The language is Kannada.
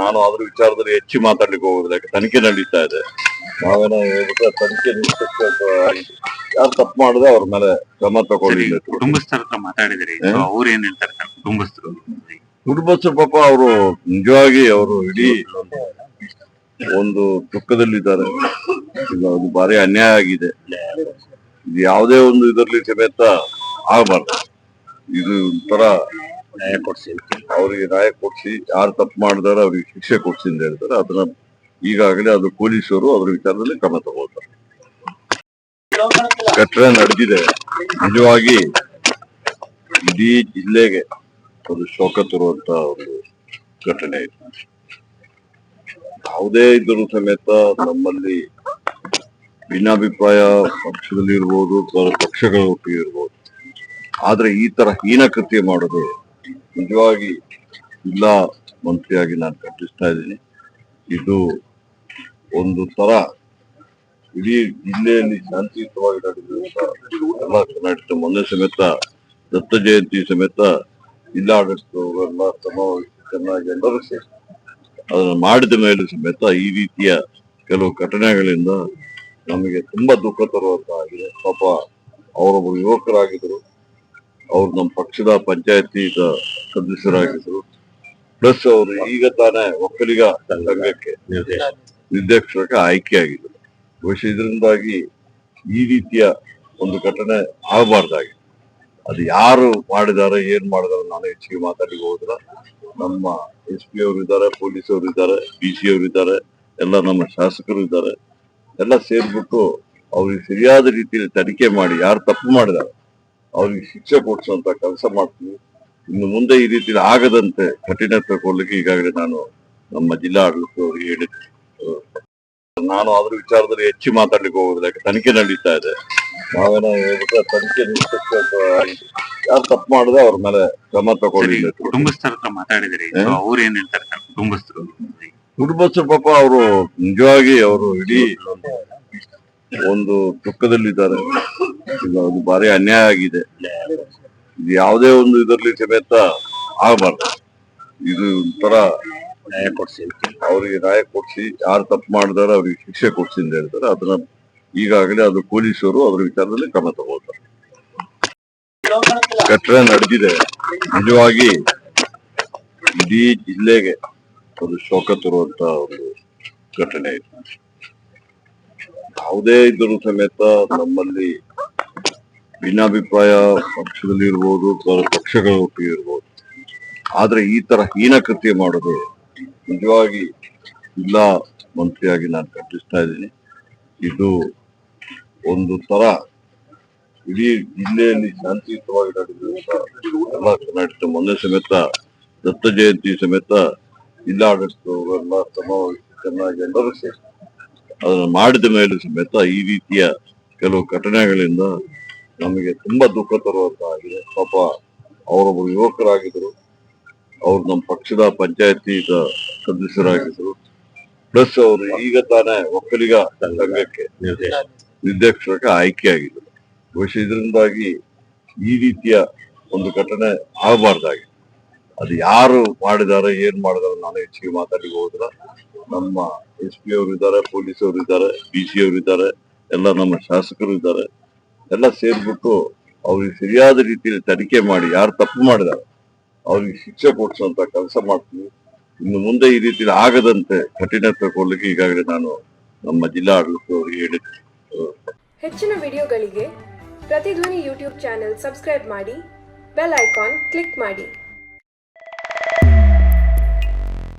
ನಾನು ಅದ್ರ ವಿಚಾರದಲ್ಲಿ ಹೆಚ್ಚು ಮಾತಾಡ್ಲಿಕ್ಕೆ ಹೋಗುದಿಲ್ಲ. ಯಾಕೆ? ತನಿಖೆ ನಡೀತಾ ಇದೆ. ನಾವೇನೋ ಹೇಳ್ಬಿಟ್ರೆ ತನಿಖೆ ಯಾರು ತಪ್ಪು ಮಾಡಿದ್ರೆ ಅವ್ರ ಮೇಲೆ ಕ್ರಮ ಸರಿ ತಗೊಳ್ಳಿ ಕುಟುಂಬಸ್ಥರ ಹತ್ರ ಮಾತಾಡಿದ್ರಿ. ಅವ್ರು ಏನ್ ಹೇಳ್ತಾರೆ ಕುಟುಂಬಸ್ಥರು? ಕುಟುಂಬಸ್ಥರು ಪಾಪ ಅವರು ನಿಜವಾಗಿ ಅವರು ಇಡೀ ಒಂದು ದುಃಖದಲ್ಲಿದ್ದಾರೆ. ಅದು ಭಾರಿ ಅನ್ಯಾಯ ಆಗಿದೆ. ಇದು ಯಾವುದೇ ಒಂದು ಇದರಲ್ಲಿ ಸಮೇತ ಆಗಬಾರ್ದು. ಇದು ಒಂಥರ ನ್ಯಾಯ ಕೊಡ್ಸಿ ಅವ್ರಿಗೆ ನ್ಯಾಯ ಕೊಡ್ಸಿ, ಯಾರು ತಪ್ಪು ಮಾಡಿದಾರ ಅವ್ರಿಗೆ ಶಿಕ್ಷೆ ಕೊಡ್ಸಿ ಅಂತ ಹೇಳ್ತಾರೆ. ಅದನ್ನ ಈಗಾಗಲೇ ಅದು ಪೊಲೀಸರು ಅದ್ರ ವಿಚಾರದಲ್ಲಿ ಕ್ರಮ ತಗೋತಾರೆ ಘಟನೆ ನಡೆದಿದೆ. ನಿಜವಾಗಿ ಇಡೀ ಜಿಲ್ಲೆಗೆ ಒಂದು ಶೋಕ ತರುವಂತ ಒಂದು ಘಟನೆ ಇದೆ. ಯಾವುದೇ ಇದ್ರೂ ಸಮೇತ ನಮ್ಮಲ್ಲಿ ಭಿನ್ನಾಭಿಪ್ರಾಯ ಪಕ್ಷದಲ್ಲಿ ಇರ್ಬೋದು ಪಕ್ಷಗಳ ಒಟ್ಟಿಗೆ ಇರ್ಬೋದು. ಆದ್ರೆ ಈ ತರ ಹೀನ ಕೃತ್ಯ ಮಾಡೋದು ನಿಜವಾಗಿ ಜಿಲ್ಲಾ ಮಂತ್ರಿಯಾಗಿ ನಾನು ಕಟ್ಟಿಸ್ತಾ ಇದ್ದೀನಿ. ಇದು ಒಂದು ತರ ಇಡೀ ಜಿಲ್ಲೆಯಲ್ಲಿ ಶಾಂತಿಯುತವಾಗಿ ಎಲ್ಲ ಕರ್ನಾಟಕ, ಮೊನ್ನೆ ಸಮೇತ ದತ್ತ ಜಯಂತಿ ಸಮೇತ ಜಿಲ್ಲಾಡಳಿತದವರು ಎಲ್ಲ ಸಮಾವೇಶ ಚೆನ್ನಾಗಿ ಎಲ್ಲರೂ ಸೇರಿ ಅದನ್ನು ಮಾಡಿದ ಮೇಲೆ ಸಮೇತ ಈ ರೀತಿಯ ಕೆಲವು ಘಟನೆಗಳಿಂದ ನಮಗೆ ತುಂಬಾ ದುಃಖ ತರುವಂತ ಆಗಿದೆ ಪಾಪ ಅವರೊಬ್ಬರು ಯುವಕರಾಗಿದ್ರು ಅವ್ರು ನಮ್ಮ ಪಕ್ಷದ ಪಂಚಾಯತಿ ಸದಸ್ಯರಾಗಿದ್ರು. ಪ್ಲಸ್ ಅವರು ಈಗ ತಾನೇ ಒಕ್ಕಲಿಗ ಸಂಘಕ್ಕೆ ನಿರ್ದೇಶಕ ಆಯ್ಕೆಯಾಗಿದ್ರು. ಬಹುಶಃ ಇದರಿಂದಾಗಿ ಈ ರೀತಿಯ ಒಂದು ಘಟನೆ ಆಗಬಾರ್ದಾಗಿ ಅದು ಯಾರು ಮಾಡಿದಾರೆ, ಏನ್ ಮಾಡಿದಾರೆ ನಾನು ಹೆಚ್ಚಿಗೆ ಮಾತಾಡಿ ಹೋದ್ರ ನಮ್ಮ ಎಸ್ ಪಿ ಅವರು ಇದ್ದಾರೆ ಪೊಲೀಸ್ ಅವರು ಇದ್ದಾರೆ ಬಿ ಸಿ ಅವರು ಇದ್ದಾರೆ, ಎಲ್ಲ ನಮ್ಮ ಶಾಸಕರು ಇದ್ದಾರೆ. ಎಲ್ಲ ಸೇರ್ಬಿಟ್ಟು ಅವ್ರಿಗೆ ಸರಿಯಾದ ರೀತಿಯಲ್ಲಿ ತನಿಖೆ ಮಾಡಿ ಯಾರು ತಪ್ಪು ಮಾಡಿದಾರೆ ಅವ್ರಿಗೆ ಶಿಕ್ಷೆ ಕೊಡಿಸುವಂತ ಕೆಲಸ ಮಾಡ್ತೀವಿ ಇನ್ನು ಮುಂದೆ ಈ ರೀತಿ ಆಗದಂತೆ ಕಠಿಣ ತಗೊಳ್ಳಿಕ್ಕೆ ಈಗಾಗಲೇ ನಾನು ನಮ್ಮ ಜಿಲ್ಲಾ ಆಡಳಿತದವರಿಗೆ ಹೇಳಿದ್ದೆ. ನಾನು ಅದ್ರ ವಿಚಾರದಲ್ಲಿ ಹೆಚ್ಚು ಮಾತಾಡ್ಲಿಕ್ಕೆ ಹೋಗೋದಿಲ್ಲ ಯಾಕೆ ತನಿಖೆ ನಡೀತಾ ಇದೆ. ನಾವೇನೋ ಹೇಳ್ಬಿಟ್ರೆ ತನಿಖೆ ಯಾರು ತಪ್ಪು ಮಾಡಿದ್ರೆ ಅವ್ರ ಮೇಲೆ ಕ್ರಮ ತಗೊಳ್ಳಿ ಕುಟುಂಬಸ್ಥರ ಹತ್ರ ಮಾತಾಡಿದ್ರಿ. ಅವ್ರು ಏನ್ ಹೇಳ್ತಾರೆ ಕುಟುಂಬಸ್ಥರು? ಕುಟುಂಬಸ್ಥರು ಪಾಪ ಅವರು ನಿಜವಾಗಿ ಅವರು ಇಡೀ ಒಂದು ದುಃಖದಲ್ಲಿದ್ದಾರೆ. ಅದು ಭಾರಿ ಅನ್ಯಾಯ ಆಗಿದೆ. ಇದು ಯಾವುದೇ ಒಂದು ಇದರಲ್ಲಿ ಸಮೇತ ಆಗಬಾರ್ದು. ಇದು ಒಂಥರ ನ್ಯಾಯ ಕೊಡ್ಸಿ ಅವರಿಗೆ ನ್ಯಾಯ ಕೊಡ್ಸಿ ಯಾರು ತಪ್ಪು ಮಾಡಿದಾರೆ ಅವ್ರಿಗೆ ಶಿಕ್ಷೆ ಕೊಡ್ಸಿ ಅಂತ ಹೇಳ್ತಾರೆ. ಅದನ್ನ ಈಗಾಗಲೇ ಅದು ಪೊಲೀಸರು ಅದ್ರ ವಿಚಾರದಲ್ಲಿ ಕ್ರಮ ತಗೋತಾರೆ ಘಟನೆ ನಡೆದಿದೆ. ನಿಜವಾಗಿ ಇಡೀ ಜಿಲ್ಲೆಗೆ ಒಂದು ಶೋಕ ತರುವಂತ ಒಂದು ಘಟನೆ ಇದೆ. ಯಾವುದೇ ಇದ್ರೂ ಸಮೇತ ನಮ್ಮಲ್ಲಿ ಭಿನ್ನಾಭಿಪ್ರಾಯ ಪಕ್ಷದಲ್ಲಿ ಇರ್ಬೋದು ಪಕ್ಷಗಳ ಒಟ್ಟಿಗೆ ಇರ್ಬೋದು. ಆದರೆ ಈ ತರ ಹೀನ ಕೃತ್ಯ ಮಾಡೋದು ನಿಜವಾಗಿ ಜಿಲ್ಲಾ ಮಂತ್ರಿಯಾಗಿ ನಾನು ಖಂಡಿಸ್ತಾ ಇದ್ದೀನಿ. ಇದು ಒಂದು ತರ ಇಡೀ ಜಿಲ್ಲೆಯಲ್ಲಿ ಶಾಂತಿಯುತವಾಗಿ ಎಲ್ಲ ಕರ್ನಾಟಕ ಮೊನ್ನೆ ಸಮೇತ, ದತ್ತ ಜಯಂತಿ ಸಮೇತ ಜಿಲ್ಲಾಡಳಿತದವರು ಎಲ್ಲ ಸಮಾವೇಶ ಚೆನ್ನಾಗಿ ಎಲ್ಲರೂ ಸೇರಿ ಅದನ್ನು ಮಾಡಿದ ಮೇಲೆ ಸಮೇತ ಈ ರೀತಿಯ ಕೆಲವು ಘಟನೆಗಳಿಂದ ನಮಗೆ ತುಂಬಾ ದುಃಖ ತರುವಂತಾಗಿದೆ. ಪಾಪ ಅವರೊಬ್ಬರು ಯುವಕರಾಗಿದ್ರು ಅವ್ರು ನಮ್ಮ ಪಕ್ಷದ ಪಂಚಾಯತಿ ಸದಸ್ಯರಾಗಿದ್ರು ಪ್ಲಸ್ ಅವರು ಈಗ ತಾನೇ ಒಕ್ಕಲಿಗ ಸಂಘಕ್ಕೆ ನಿರ್ದೇಶಕ ಆಯ್ಕೆಯಾಗಿದ್ದರು. ಬಹುಶಃ ಇದರಿಂದಾಗಿ ಈ ರೀತಿಯ ಒಂದು ಘಟನೆ ಆಗಬಾರ್ದಾಗಿ ಅದು ಯಾರು ಮಾಡಿದಾರೆ, ಏನ್ ಮಾಡಿದಾರೆ ನಾನು ಹೆಚ್ಚಿಗೆ ಮಾತಾಡಿ ಹೋದ್ರ ನಮ್ಮ ಎಸ್ ಪಿ ಅವರು ಇದ್ದಾರೆ, ಪೊಲೀಸ್ ಅವರು ಇದ್ದಾರೆ ಬಿ ಸಿ ಅವರು ಇದ್ದಾರೆ, ಎಲ್ಲ ನಮ್ಮ ಶಾಸಕರು ಇದ್ದಾರೆ. ಎಲ್ಲ ಸೇರ್ಬಿಟ್ಟು ಅವ್ರಿಗೆ ಸರಿಯಾದ ರೀತಿಯಲ್ಲಿ ತನಿಖೆ ಮಾಡಿ, ಯಾರು ತಪ್ಪು ಮಾಡಿದಾರೆ, ಅವ್ರಿಗೆ ಶಿಕ್ಷೆ ಕೊಡಿಸುವಂತ ಕೆಲಸ ಮಾಡ್ತೀವಿ. ಇನ್ನು ಮುಂದೆ ಈ ರೀತಿ ಆಗದಂತೆ ಕಠಿಣ ತಗೊಳ್ಳಿಕ್ಕೆ ಈಗಾಗಲೇ ನಾನು ನಮ್ಮ ಜಿಲ್ಲಾ ಆಡಳಿತದವರಿಗೆ ಹೇಳಿದ್ದೆ. ಹೆಚ್ಚಿನ ವಿಡಿಯೋಗಳಿಗೆ ಪ್ರತಿಧ್ವನಿ ಯೂಟ್ಯೂಬ್ ಚಾನೆಲ್ ಸಬ್ಸ್ಕ್ರೈಬ್ ಮಾಡಿ, ಬೆಲ್ ಐಕಾನ್ ಕ್ಲಿಕ್ ಮಾಡಿ.